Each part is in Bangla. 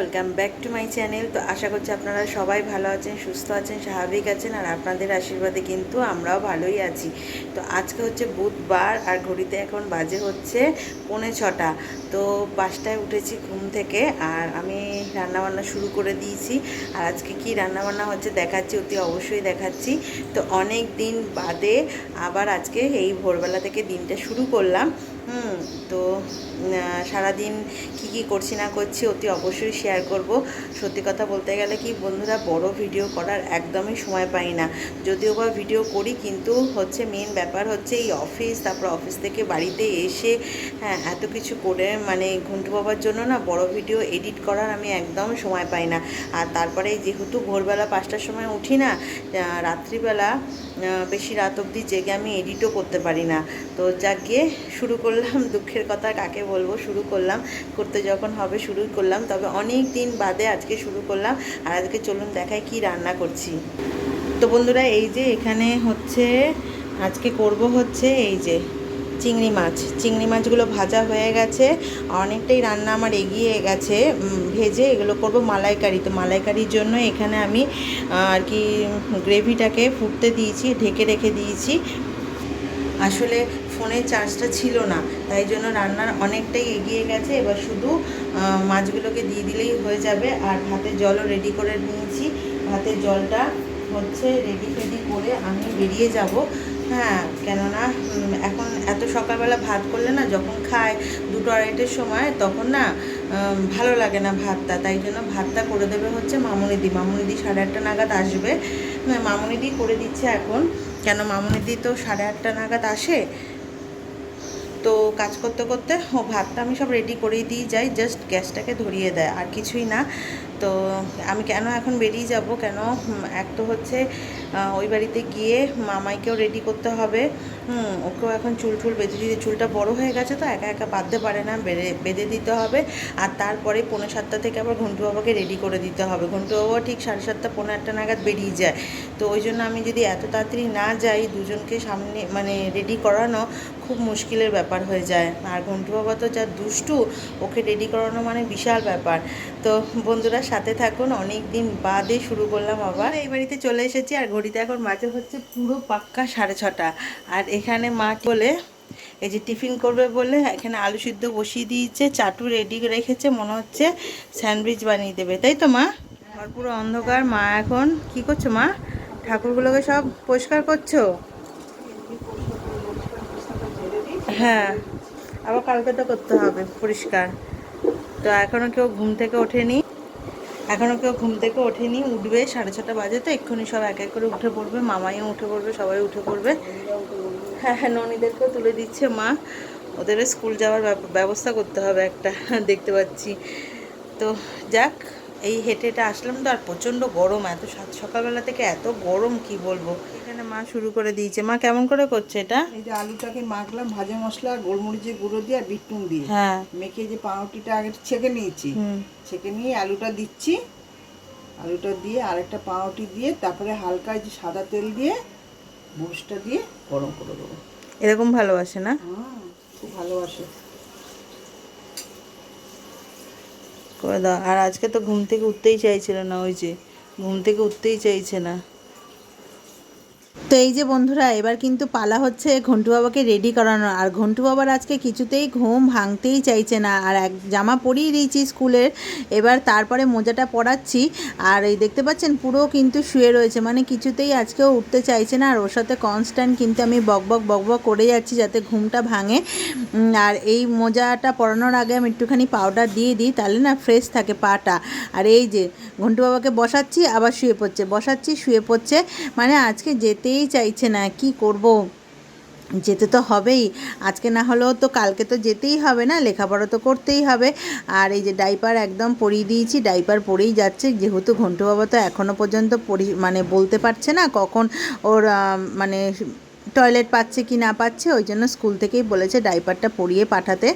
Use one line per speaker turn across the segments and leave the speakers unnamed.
Welcome back to my channel তো আশা করছি আপনারা সবাই ভালো আছেন, সুস্থ আছেন, স্বাভাবিক আছেন, আর আপনাদের আশীর্বাদে কিন্তু আমরাও ভালোই আছি। তো আজকে হচ্ছে বুধবার, আর ঘড়িতে এখন বাজে হচ্ছে পৌনে ছটা। তো পাঁচটায় উঠেছি ঘুম থেকে, আর আমি রান্নাবান্না শুরু করে দিয়েছি। আর আজকে কি রান্নাবান্না হচ্ছে দেখাচ্ছি, অতি অবশ্যই দেখাচ্ছি। তো অনেক দিন বাদে আবার আজকে এই ভোরবেলা থেকে দিনটা শুরু করলাম। হুম, তো সারাদিন কি কি করছি না করছি অতি অবশ্যই শেয়ার করব। সত্যি কথা বলতে গেলে কি বন্ধুরা, বড় ভিডিও করার একদমই সময় পাই না। যদিও বা ভিডিও করি, কিন্তু হচ্ছে মেন ব্যাপার হচ্ছে এই অফিস তারপর অফিস থেকে বাড়িতে এসে হ্যাঁ এত কিছু করে মানে ঘুন্টু বাবার জন্য না বড় ভিডিও এডিট করার আমি একদম সময় পাই না। আর তারপরে যেহেতু ভোরবেলা পাঁচটার সময় উঠি না রাত্রিবেলা বেশি রাত অবধি জেগে আমি এডিটও করতে পারি না। তো যাক গিয়ে, শুরু করলাম। দুঃখের কথা কাকে বলব, শুরু করলাম। করতে যখন হবে শুরু করলাম, তবে অনেক দিন বাদে আজকে শুরু করলাম। আর আজকে চলুন দেখায় কি রান্না করছি। তো বন্ধুরা, এই যে এখানে হচ্ছে, আজকে করব হচ্ছে এই যে চিংড়ি মাছ। চিংড়ি মাছগুলো ভাজা হয়ে গেছে। অনেকটাই রান্না আমার এগিয়ে গেছে। ভেজে এগুলো করব মালাইকারি। তো মালাইকারির জন্য এখানে আমি আর কি গ্রেভিটাকে ফুটতে দিয়েছি, ঢেকে রেখে দিয়েছি। আসলে ফোনের চার্জটা ছিল না তাই জন্য রান্নার অনেকটাই এগিয়ে গেছে। এবার শুধু মাছগুলোকে দিয়ে দিলেই হয়ে যাবে। আর ভাতের জলও রেডি করে নিয়েছি। ভাতের জলটা হচ্ছে রেডি ফেডি করে আমি বেরিয়ে যাব। হ্যাঁ কেননা এখন এত সকালবেলা ভাত করলে না যখন খায় দুটো আড়াইটের সময় তখন না ভালো লাগে না ভাতটা। তাই জন্য ভাতটা করে দেবে হচ্ছে মামুনিদি। মামুনিদি সাড়ে আটটা নাগাদ আসবে। হ্যাঁ, মামুনিদি করে দিচ্ছে এখন। কেন মামুনিদি তো সাড়ে আটটা নাগাদ আসে? তো কাজ করতে করতে ও ভাতটা আমি সব রেডি করেই দিয়ে যাই জাস্ট গ্যাসটাকে ধরিয়ে দেয়, আর কিছুই না। তো আমি কেন এখন বেরিয়ে যাব? কেন? এক তো হচ্ছে ওই বাড়িতে গিয়ে মামাইকেও রেডি করতে হবে। ওকেও এখন চুল টুল বেঁধে দিতে, চুলটা বড় হয়ে গেছে তো, একা একা বাঁধতে পারে না বেড়ে বেঁধে দিতে হবে। আর তারপরে পৌনে সাতটা থেকে আবার ঘন্টু বাবাকে রেডি করে দিতে হবে। ঘন্টু বাবা ঠিক সাড়ে সাতটা, পৌনে আটটা নাগাদ বেরিয়ে যায়। তো ওই জন্য আমি যদি এত তাড়াতাড়ি না যাই, দুজনকে সামনে মানে রেডি করানো খুব মুশকিলের ব্যাপার হয়ে যায়। আর ঘন্টু বাবা তো যা দুষ্টু, ওকে রেডি করানো মানে বিশাল ব্যাপার। তো বন্ধুরা সাথে থাকুন অনেক দিন বাদে শুরু করলাম আবার। এই বাড়িতে চলে এসেছি, আর ঘড়িতে এখন মাঝে হচ্ছে পুরো পাক্কা সাড়ে ছটা। আর এখানে মা বলে, এই যে টিফিন করবে বলে এখানে আলু সিদ্ধ বসিয়ে দিয়েছে, চাটু রেডি রেখেছে, মনে হচ্ছে স্যান্ডউইচ বানিয়ে দেবে। তাই তো মা? ঘর পুরো অন্ধকার, মা এখন কি করছ মা? ঠাকুরগুলোকে সব পরিষ্কার করছ? হ্যাঁ আবার কালকে তো করতে হবে, পরিষ্কার। তো এখনও কেউ ঘুম থেকে ওঠেনি এখনও কেউ ঘুম থেকে ওঠেনি, উঠবে সাড়ে ছটা বাজে তো, এক্ষুনি সব এক এক করে উঠে পড়বে, মামাইও উঠে পড়বে, সবাই উঠে পড়বে। হ্যাঁ হ্যাঁ ননীদেরকেও তুলে দিচ্ছে মা, ওদের স্কুল যাওয়ার ব্যব- ব্যবস্থা করতে হবে একটা, দেখতে পাচ্ছি। তো যাক এই হেঁটে হেঁটে আসলাম তো আর প্রচণ্ড গরম এত সাত সকালবেলা থেকে এত গরম কি বলব? এখানে মা শুরু করে দিয়েছে। মা কেমন করে করছে এটা?
এই যে আলুটাকে মাখলাম ভাজা মশলা গোলমরিচের গুঁড়ো দিয়ে আর বিট নুন দিয়ে।
হ্যাঁ।
মেখে যে পাউরুটিটা আগে ছেঁকে নিয়েছি।
হুম।
ছেঁকে নিয়ে আলুটা দিচ্ছি। আলুটা দিয়ে আরেকটা পাউরুটি দিয়ে তারপরে হালকা যে সাদা তেল দিয়ে বুসটা দিয়ে গরম করে দেবো।
এরকম ভালোবাসে না?
খুব ভালোবাসে।
করে দাও। আর আজকে তো ঘুম থেকে উঠতেই চাইছিল না ওই যে। ঘুম থেকে উঠতেই চাইছে না। তো এই যে বন্ধুরা, এবার কিন্তু পালা হচ্ছে ঘন্টু বাবাকে রেডি করানো আর ঘন্টু বাবার আজকে কিছুতেই ঘুম ভাঙতেই চাইছে না। আর এক জামা পরিয়ে দিয়েছি স্কুলের। এবার তারপরে মোজাটা পরাচ্ছি। আর এই দেখতে পাচ্ছেন, পুরো কিন্তু শুয়ে রয়েছে। মানে কিছুতেই আজকেও উঠতে চাইছে না। আর ওর সাথে কনস্ট্যান্ট কিন্তু আমি বকবক বকবক করে যাচ্ছি যাতে ঘুমটা ভাঙে। আর এই মোজাটা পরানোর আগে আমি একটুখানি পাউডার দিয়ে দিই, তাহলে না ফ্রেশ থাকে পাটা। আর এই যে ঘন্টু বাবাকে বসাচ্ছি, আবার শুয়ে পড়ছে। বসাচ্ছি, শুয়ে পড়ছে। মানে আজকে যেতেই চাইছে না, কি করব? যেতে তো হবেই। আজকে না হলেও তো কালকে তো যেতেই হবে না, লেখাপড়া তো করতেই হবে। আর এই যে ডাইপার একদম পরিয়ে দিয়েছি, ডাইপার পরেই যাচ্ছে। যেহেতু ঘন্টু বাবা তো এখনও পর্যন্ত পরি মানে বলতে পারছে না কখন ওর মানে টয়লেট পাচ্ছে কি না পাচ্ছে, ওই জন্য স্কুল থেকেই বলেছে ডাইপারটা পরিয়ে পাঠাতে।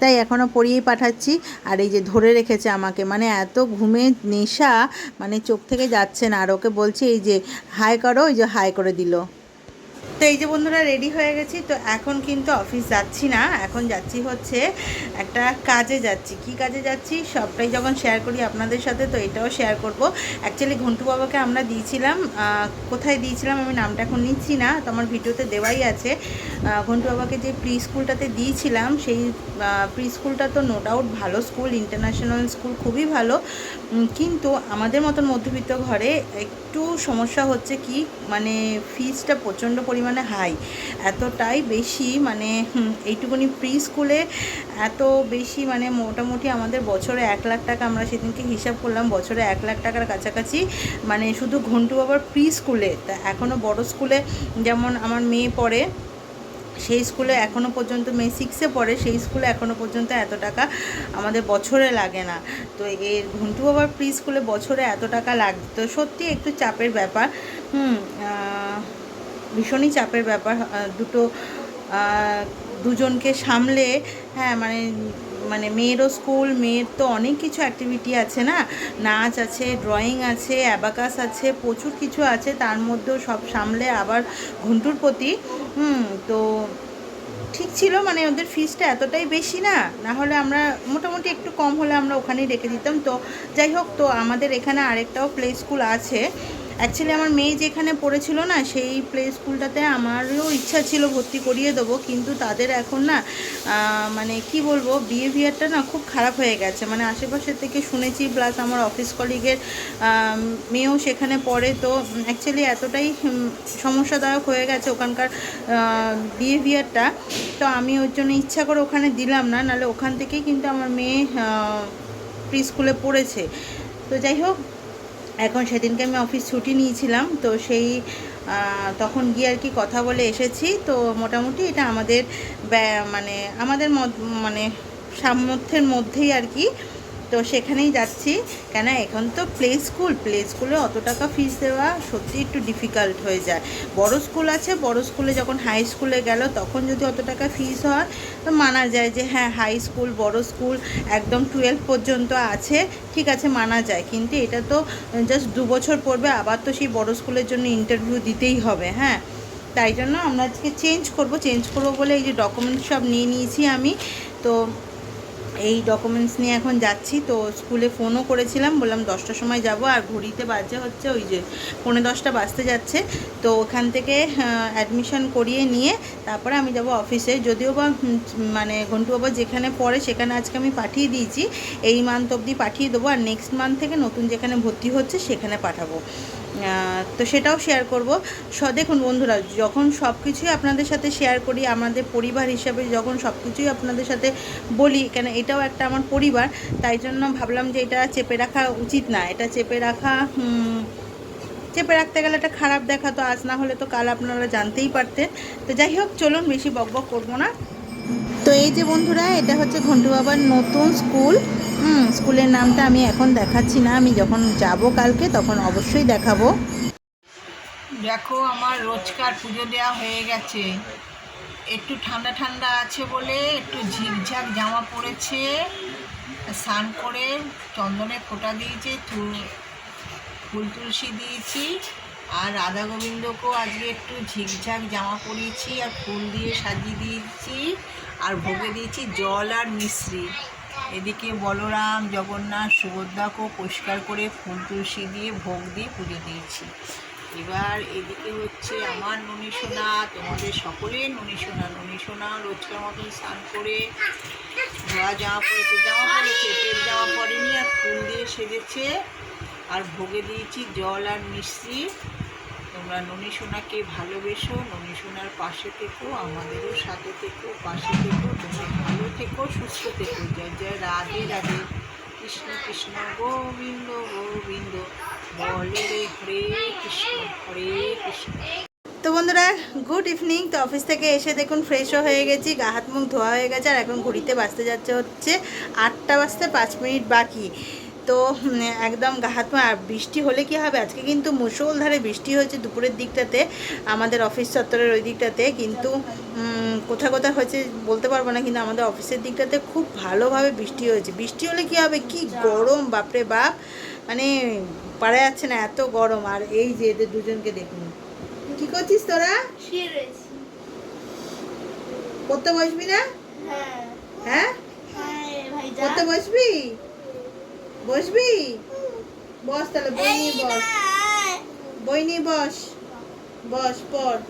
তাই এখনও পরিয়েই পাঠাচ্ছি। আর এই যে ধরে রেখেছে আমাকে মানে এত ঘুমে নেশা মানে চোখ থেকে যাচ্ছে না। আর ওকে বলছে, এই যে হাই করো ওই যে হাই করে দিল। তো এই যে বন্ধুরা রেডি হয়ে গেছি। তো এখন কিন্তু অফিস যাচ্ছি না। এখন যাচ্ছি হচ্ছে একটা কাজে যাচ্ছি। কি কাজে যাচ্ছি? সবটাই যখন শেয়ার করি আপনাদের সাথে, তো এটাও শেয়ার করব। অ্যাকচুয়ালি ঘন্টু বাবাকে আমরা দিয়েছিলাম কোথায় দিয়েছিলাম আমি নামটা এখন নিচ্ছি না, তো আমার ভিডিওতে দেওয়াই আছে। ঘন্টু বাবাকে যে প্রি স্কুলটাতে দিয়েছিলাম, সেই প্রি স্কুলটা তো নো ডাউট ভালো স্কুল ইন্টারন্যাশনাল স্কুল খুবই ভালো। কিন্তু আমাদের মতন মধ্যবিত্ত ঘরে একটু সমস্যা হচ্ছে কি মানে ফিজটা প্রচণ্ড পরিমাণে হাই এতটাই বেশি মানে এইটুকুনি প্রি স্কুলে এত বেশি মানে মোটামুটি আমাদের বছরে এক লাখ টাকা আমরা সেদিনকে হিসাব করলাম, বছরে এক লাখ টাকার কাছাকাছি মানে শুধু ঘন্টু বাবার প্রি স্কুলে তা এখনও বড় স্কুলে যেমন আমার মেয়ে পড়ে, সেই স্কুলে এখনও পর্যন্ত, মেয়ে সিক্সে পড়ে, সেই স্কুলে এখনও পর্যন্ত এত টাকা আমাদের বছরে লাগে না। তো এর ঘন্টু বাবার প্রি স্কুলে বছরে এত টাকা লাগে তো সত্যি একটু চাপের ব্যাপার। হুম ভীষণই চাপের ব্যাপার দুটো দুজনকে সামলে হ্যাঁ মানে মানে মেয়েরও স্কুল, মেয়ের তো অনেক কিছু অ্যাক্টিভিটি আছে না? নাচ আছে ড্রয়িং আছে অ্যাবাকাস আছে, প্রচুর কিছু আছে, তার মধ্যেও সব সামলে আবার ঘন্টুর প্রতি, হুম, তো ঠিক ছিল মানে ওদের ফিসটা এতটাই বেশি না? না হলে আমরা মোটামুটি একটু কম হলে আমরা ওখানেই রেখে দিতাম, তো যাই হোক, তো আমাদের এখানে আরেকটাও প্লে স্কুল আছে অ্যাকচুয়ালি আমার মেয়ে যেখানে পড়েছিল না, সেই প্লে স্কুলটাতে আমারও ইচ্ছা ছিল ভর্তি করিয়ে দেবো, কিন্তু তাদের এখন না মানে কি বলব বিহেভিয়ারটা না খুব খারাপ হয়ে গেছে। মানে আশেপাশের থেকে শুনেছি প্লাস আমার অফিস কলিগের মেয়েও সেখানে পড়ে, তো অ্যাকচুয়ালি এতটাই সমস্যাদায়ক হয়ে গেছে ওখানকার বিহেভিয়ারটা তো আমি ওর জন্য ইচ্ছা করে ওখানে দিলাম না, নাহলে ওখান থেকেই কিন্তু আমার মেয়ে প্রি স্কুলে পড়েছে। তো যাই হোক এখন সেদিনকে আমি অফিস ছুটি নিয়েছিলাম, তো সেই তখন গিয়ে আর কি কথা বলে এসেছি। তো মোটামুটি এটা আমাদের মানে আমাদের মদ- মানে সামর্থ্যের মধ্যেই আর কি তো সেখানেই যাচ্ছি। কেন এখন তো প্লে স্কুল প্লে স্কুলে অত টাকা ফিস দেওয়া সত্যি একটু ডিফিকাল্ট হয়ে যায়। বড় স্কুল আছে, বড় স্কুলে যখন হাই স্কুলে গেল, তখন যদি অত টাকা ফিস হয়, তো মানা যায় যে হ্যাঁ হাই স্কুল বড় স্কুল একদম টুয়েলভ পর্যন্ত আছে, ঠিক আছে, মানা যায়। কিন্তু এটা তো জাস্ট দু বছর পড়বে, আবার তো সেই বড় স্কুলের জন্য ইন্টারভিউ দিতেই হবে হ্যাঁ? তাই জন্য আমরা আজকে চেঞ্জ করব চেঞ্জ করব বলে এই যে ডকুমেন্টস সব নিয়ে নিয়েছি আমি। তো এই ডকুমেন্টস নিয়ে এখন যাচ্ছি। তো স্কুলে ফোনও করেছিলাম, বললাম দশটার সময় যাব আর ঘড়িতে বাজে হচ্ছে ওই যে পৌনে দশটা বাজতে যাচ্ছে। তো ওখান থেকে অ্যাডমিশন করিয়ে নিয়ে তারপরে আমি যাব অফিসে যদিও বা মানে ঘন্টু বাবা যেখানে পড়ে সেখানে আজকে আমি পাঠিয়ে দিয়েছি। এই মান্থ অবধি পাঠিয়ে দেবো আর নেক্সট মান্থ থেকে নতুন যেখানে ভর্তি হচ্ছে সেখানে পাঠাবো। তো সেটাও শেয়ার করব। স, দেখুন বন্ধুরা, যখন সব কিছুই আপনাদের সাথে শেয়ার করি, আমাদের পরিবার হিসাবে যখন সব কিছুই আপনাদের সাথে বলি, কেন এটাও একটা আমার পরিবার, তাই জন্য ভাবলাম যে এটা চেপে রাখা উচিত না। এটা চেপে রাখা চেপে রাখতে গেলে একটা খারাপ দেখা তো আজ, না হলে তো কাল আপনারা জানতেই পারতেন। তো যাই হোক, চলুন বেশি বকবক করব না। তো এই যে বন্ধুরা, এটা হচ্ছে ঘন্টু বাবার নতুন স্কুল হুম, স্কুলের নামটা আমি এখন দেখাচ্ছি না। আমি যখন যাব কালকে, তখন অবশ্যই দেখাবো।
দেখো, আমার রোজকার পুজো দেওয়া হয়ে গেছে। একটু ঠান্ডা ঠান্ডা আছে বলে, একটু ঝিকঝাক জামা পরেছে স্নান করে চন্দনে ফোঁটা দিয়েছে ফুল তুলসী দিয়েছি। আর রাধা গোবিন্দকেও আজকে একটু ঝিকঝাক জামা পরিয়েছি, আর ফুল দিয়ে সাজিয়ে দিয়েছি। আর ভোগে দিয়েছি জল আর মিশ্রি। এদিকে বলরাম, জগন্নাথ, সুভদ্রাকেও পরিষ্কার করে ফুল তুলসী দিয়ে ভোগ দিয়ে পুজো দিয়েছি। এবার এদিকে হচ্ছে আমার ননী সোনা, তোমাদের সকলের ননী সোনা ননী সোনা রোজকার মতন স্নান করে ধোয়া জামা পরেছে জামা পরেছে পেট জামা পরেনি আর ফুল দিয়ে সেজেছে। আর ভোগে দিয়েছি জল আর মিষ্টি। তোমরা ননী সোনাকে ভালোবেসো, ননী সোনার পাশে থেকো, আমাদেরও সাথে থেকো, পাশে থেকো, তোমরা ভালো থেকো, সুস্থ থেকো। জয় জয়, রাধে রাধে। কৃষ্ণ কৃষ্ণ, গোবিন্দ গোবিন্দ। বলে রে হরে কৃষ্ণ হরে কৃষ্ণ।
তো বন্ধুরা গুড ইভিনিং তো অফিস থেকে এসে দেখুন ফ্রেশও হয়ে গেছি, গা হাত মুখ ধোয়া হয়ে গেছে, আর এখন ঘড়িতে বাঁচতে যাচ্ছে হচ্ছে আটটা বাজতে পাঁচ মিনিট বাকি। তো একদম গা হাত মুখ- আর বৃষ্টি হলে কি হবে? আজকে কিন্তু মুষলধারে বৃষ্টি হয়েছে দুপুরের দিকটাতে আমাদের অফিস চত্বরের ওই দিকটাতে। কিন্তু উম, কোথায় কোথায় হয়েছে বলতে পারব না কিন্তু আমাদের অফিসের দিকটাতে খুব ভালোভাবে বৃষ্টি হয়েছে। বৃষ্টি হলে কি হবে? কি গরম বাপরে বাপ! মানে পারা যাচ্ছে না এত গরম। আর এই যে এদের দুজনকে দেখুন। কি করছিস তোরা? পড়তে বসবি না?
হ্যাঁ।
হ্যাঁ?
হ্যাঁ
পড়তে বসবি? বসবি? বস তাহলে বই নিয়ে বস। বই নিয়ে বস। বস পড়।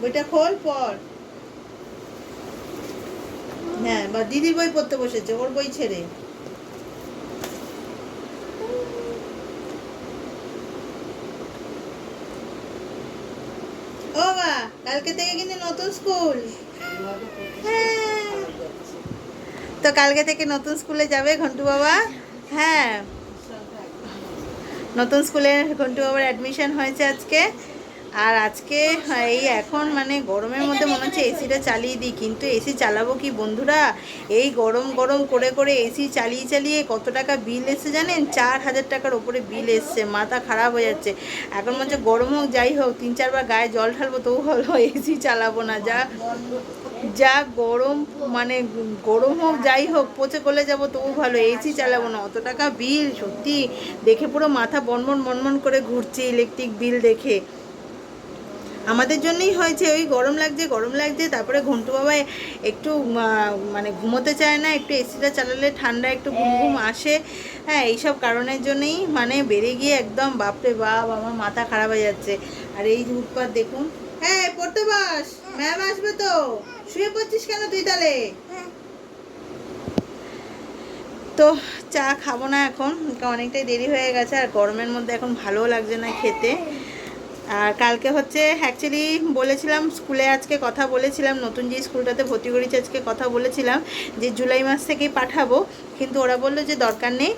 বইটা খোল পড়। হ্যাঁ বা দিদির বই পড়তে বসেছে ওর বই ছেড়ে। ও মা কালকে থেকে কিন্তু নতুন স্কুল। হ্যাঁ। তো কালকে থেকে নতুন স্কুলে যাবে ঘন্টু বাবা? হ্যাঁ। নতুন স্কুলে ঘন্টু বাবার অ্যাডমিশন হয়েছে আজকে। আর আজকে এই এখন মানে গরমের মধ্যে মনে হচ্ছে এসিটা চালিয়ে দিই, কিন্তু এসি চালাবো কি বন্ধুরা? এই গরম গরম করে করে এসি চালিয়ে চালিয়ে কত টাকা বিল এসছে জানেন? চার হাজার টাকার ওপরে বিল এসছে, মাথা খারাপ হয়ে যাচ্ছে। এখন মনে হচ্ছে গরম হোক, যাই হোক, তিন চারবার গায়ে জল ঢালবো তবু হলো এসি চালাবো না, যা যা গরম মানে গরম হোক, যাই হোক, পচে গলে যাব, তবু ভালো এসি চালাবো না। অত টাকা বিল সত্যি। দেখে পুরো মাথা বনবন বনবন করে ঘুরছে ইলেকট্রিক বিল দেখে। আমাদের জন্যই হয়েছে, ওই গরম লাগছে গরম লাগছে, তারপরে ঘন্টু বাবা একটু মানে ঘুমোতে চায় না, একটু এসিটা চালালে ঠান্ডা, একটু ঘুম ঘুম আসে। হ্যাঁ এইসব কারণের জন্যই মানে বেড়ে গিয়ে একদম, বাপরে বাপ, আমার মাথা খারাপ হয়ে যাচ্ছে। আর এই উৎপাত দেখুন। হ্যাঁ পড়তে বাস, ম্যাম আসবে তো। শুয়ে পড়ছিস কেন তুই তাহলে? তো চা খাব না এখন অনেকটাই দেরি হয়ে গেছে আর গরমের মধ্যে এখন ভালোও লাগছে না খেতে। আর কালকে হচ্ছে অ্যাকচুয়ালি বলেছিলাম স্কুলে আজকে কথা বলেছিলাম নতুন যে স্কুলটাতে ভর্তি করেছি আজকে কথা বলেছিলাম যে জুলাই মাস থেকেই পাঠাবো কিন্তু ওরা বলল যে দরকার নেই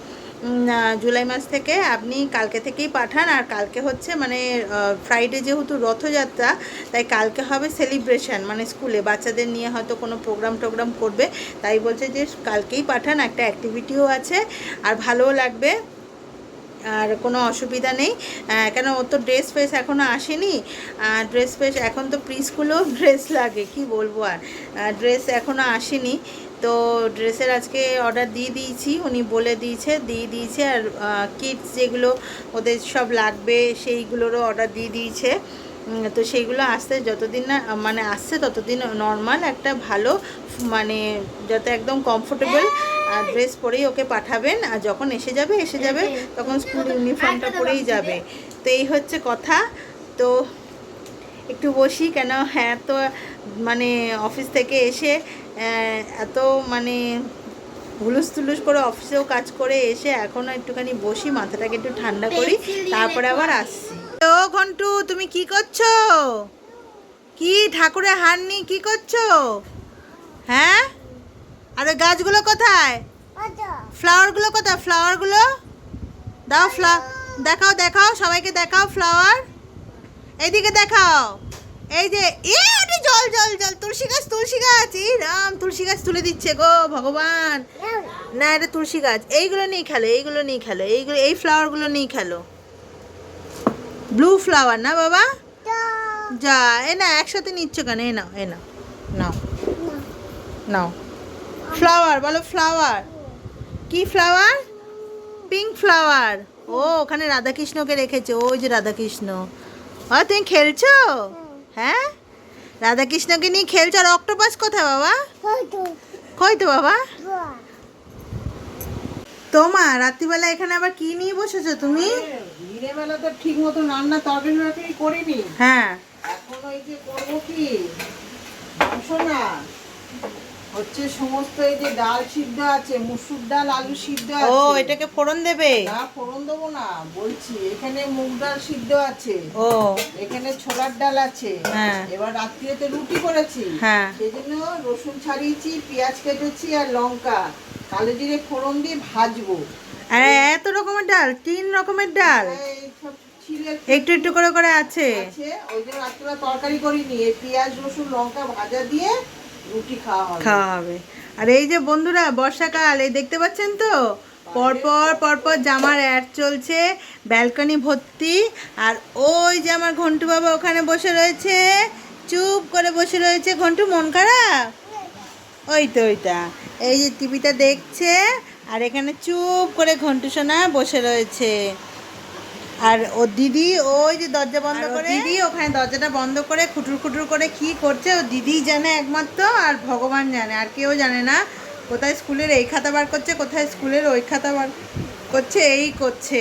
জুলাই মাস থেকে আপনি কালকে থেকেই পাঠান, আর কালকে হচ্ছে মানে ফ্রাইডে যেহেতু রথযাত্রা, তাই কালকে হবে সেলিব্রেশন মানে স্কুলে। বাচ্চাদের নিয়ে হয়তো কোনো প্রোগ্রাম টোগ্রাম করবে, তাই বলছে যে কালকেই পাঠান, একটা অ্যাক্টিভিটিও আছে, আর ভালোও লাগবে, আর কোনো অসুবিধা নেই। কেন, ওর তো ড্রেস ফ্রেস এখনও আসেনি ড্রেস ফ্রেস এখন তো প্রি স্কুলেও ড্রেস লাগে, কি বলব আর। ড্রেস এখনও আসেনি। তো ড্রেসের আজকে অর্ডার দিয়ে দিয়েছি। উনি বলে দিয়েছে দিয়ে দিয়েছে আর কিডস যেগুলো ওদের সব লাগবে সেইগুলোরও অর্ডার দিয়ে দিয়েছে। তো সেইগুলো আসতে যতদিন না মানে আসছে ততদিন নর্মাল একটা ভালো মানে যাতে একদম কমফোর্টেবল ড্রেস পরেই ওকে পাঠাবেন। আর যখন এসে যাবে এসে যাবে তখন স্কুল ইউনিফর্মটা পরেই যাবে। তো এই হচ্ছে কথা। তো একটু বসি কেন? হ্যাঁ তো মানে অফিস থেকে এসে এত মানে হুলুস তুলুস করে অফিসেও কাজ করে এসে এখনও একটুখানি বসি মাথাটাকে একটু ঠান্ডা করি তারপরে আবার আসছি। ও ঘন্টু তুমি কি করছ? কি ঠাকুরের হার নিয়ে কি করছ? হ্যাঁ? আর ওই গাছগুলো কোথায়? ফ্লাওয়ারগুলো কোথায়? ফ্লাওয়ারগুলো দাও ফ্লা দেখাও দেখাও সবাইকে দেখাও ফ্লাওয়ার এইদিকে দেখাও। এই যে, এ ওটা জল জল জল, তুলসী গাছ তুলসী গাছ। এই রাম, তুলসী গাছ তুলে দিচ্ছে গো, ভগবান। না, এটা তুলসী গাছ। এইগুলো নিয়ে খেলো, এইগুলো নিয়ে খেলো, এইগুলো, এই ফ্লাওয়ারগুলো নিয়ে খেলো। ব্লু ফ্লাওয়ার না বাবা? যা, এ না, একসাথে নিচ্ছ কেন? এ নাও এ নাও নাও নাও। ফ্লাওয়ার বলো ফ্লাওয়ার কি ফ্লাওয়ার পিঙ্ক ফ্লাওয়ার ও, ওখানে রাধাকৃষ্ণকে রেখেছে, ওই যে রাধাকৃষ্ণ। ও, তুমি খেলছো? হ্যাঁ? রাধাকৃষ্ণকে নিয়ে খেলছো আর অক্টোপাস কোথায় বাবা? কই তো বাবা? তোমা রাত্রিবেলা এখানে আবার কি নিয়ে বসেছো তুমি?
দিনের বেলা তো ঠিক মতো রান্না তরকারি টরকারি করিনি।
হ্যাঁ।
এখন ওই যে করব কি? না। হচ্ছে সমস্ত এই যে ডাল সিদ্ধ আছে মুসুর ডাল আলু সিদ্ধ
ও এটাকে ফোড়ন দেবে?
না ফোড়ন দেবো না বলছি এখানে মুগ ডাল সিদ্ধ আছে।
ও।
এখানে ছোলার ডাল আছে।
হ্যাঁ।
এবার রাত্রিতে রুটি করেছি।
হ্যাঁ।
সেই জন্য রসুন ছাড়িয়েছি পেঁয়াজ কেটেছি আর লঙ্কা। কালো জিরে ফোড়ন দিয়ে ভাজবো।
আরে এত রকমের ডাল তিন রকমের ডাল।
ছিলে
একটু একটু করে করে আছে।
আছে। ওই জন্য রাত্রিবেলা তরকারি করিনি পেঁয়াজ রসুন লঙ্কা ভাজা দিয়ে
খাওয়া হবে। আর এই যে বন্ধুরা, বর্ষাকাল, এই দেখতে পাচ্ছেন তো? পরপর পরপর জামার অ্যাড চলছে ব্যালকনি ভর্তি, আর ওই যে আমার ঘন্টু বাবা ওখানে বসে রয়েছে, চুপ করে বসে রয়েছে। ঘন্টু, মন খারাপ? ওই তো ওইটা এই যে টিভিটা দেখছে, আর এখানে চুপ করে ঘন্টু সোনা বসে রয়েছে। আর ও দিদি ওই যে দরজা বন্ধ করে। দিদি ওখানে দরজাটা বন্ধ করে খুটুর খুটুর করে কি করছে ও দিদি জানে একমাত্র আর ভগবান জানে আর কেউ জানে না। কোথায় স্কুলের এই খাতা বার করছে কোথায় স্কুলের ওই খাতা বার করছে এই করছে।